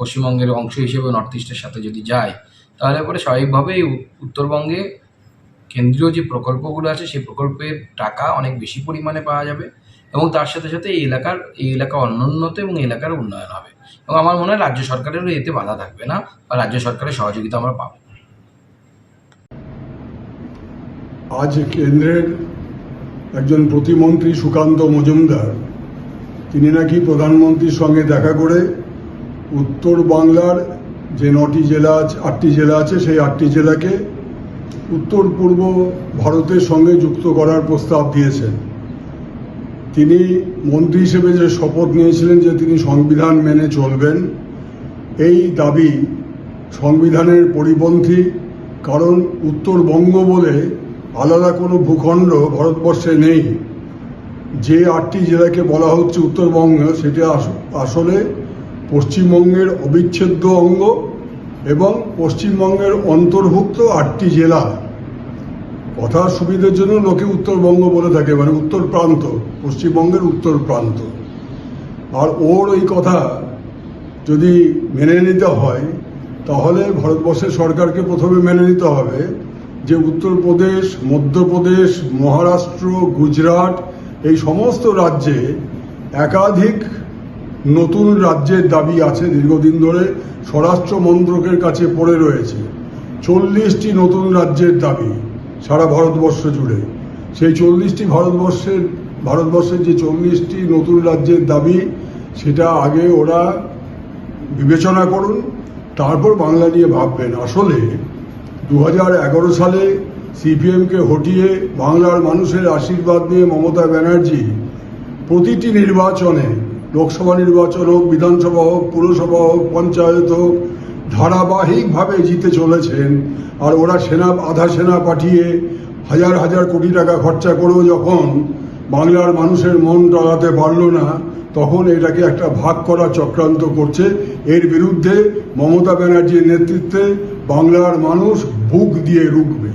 পশ্চিমবঙ্গের অংশ হিসেবে নর্থ ইস্টের সাথে যদি যায়, তাহলে পরে স্বাভাবিকভাবেই উত্তরবঙ্গে কেন্দ্রীয় যে প্রকল্পগুলো আছে, সেই প্রকল্পের টাকা অনেক বেশি পরিমাণে পাওয়া যাবে এবং তার সাথে সাথে এই এলাকার, এই এলাকা অনুন্নত এবং এলাকার উন্নয়ন হবে। এবং আমার মনে হয় রাজ্য সরকারেরও এতে বাধা থাকবে না বা রাজ্য সরকারের সহযোগিতা আমরা পাবো। আজ কেন্দ্রের একজন প্রতিমন্ত্রী সুকান্ত মজুমদার, তিনি নাকি প্রধানমন্ত্রীর সঙ্গে দেখা করে উত্তর বাংলার যে নটি জেলা আছে, আটটি জেলা আছে, সেই আটটি জেলাকে উত্তর পূর্ব ভারতের সঙ্গে যুক্ত করার প্রস্তাব দিয়েছেন। তিনি মন্ত্রী হিসেবে যে শপথ নিয়েছিলেন যে তিনি সংবিধান মেনে চলবেন, এই দাবি সংবিধানের পরিপন্থী, কারণ উত্তরবঙ্গ বলে আলাদা কোনো ভূখণ্ড ভারতবর্ষে নেই। যে আটটি জেলাকে বলা হচ্ছে উত্তরবঙ্গ, সেটা আস- আসলে পশ্চিমবঙ্গের অবিচ্ছেদ্য অঙ্গ এবং পশ্চিমবঙ্গের অন্তর্ভুক্ত আটটি জেলা। কথার সুবিধার জন্য লোকে উত্তরবঙ্গ বলে থাকে মানে উত্তর প্রান্ত, পশ্চিমবঙ্গের উত্তর প্রান্ত। আর ওর ওই কথা যদি মেনে নিতে হয়, তাহলে ভারতবর্ষের সরকারকে প্রথমে মেনে নিতে হবে যে উত্তরপ্রদেশ, মধ্যপ্রদেশ, মহারাষ্ট্র, গুজরাট, এই সমস্ত রাজ্যে একাধিক নতুন রাজ্যের দাবি আছে দীর্ঘদিন ধরে স্বরাষ্ট্র মন্ত্রকের কাছে পড়ে রয়েছে। চল্লিশটি নতুন রাজ্যের দাবি সারা ভারতবর্ষ জুড়ে। সেই চল্লিশটি ভারতবর্ষের ভারতবর্ষের যে চল্লিশটি নতুন রাজ্যের দাবি, সেটা আগে ওরা বিবেচনা করুন, তারপর বাংলা নিয়ে ভাববেন। আসলে দু সালে সিপিএমকে হটিয়ে বাংলার মানুষের আশীর্বাদ নিয়ে মমতা ব্যানার্জি প্রতিটি নির্বাচনে লোকসভা নির্বাচন হোক, বিধানসভা হোক, পুরসভা হোক, পঞ্চায়েত হোক, ধারাবাহিকভাবে জিতে চলেছেন। আর ওরা সেনা, আধা সেনা পাঠিয়ে হাজার হাজার কোটি টাকা খরচা করেও যখন বাংলার মানুষের মন টলাতে পারল না, তখন এটাকে একটা ভাগ করা চক্রান্ত করছে। এর বিরুদ্ধে মমতা ব্যানার্জির নেতৃত্বে বাংলার মানুষ বুক দিয়ে রুখবে।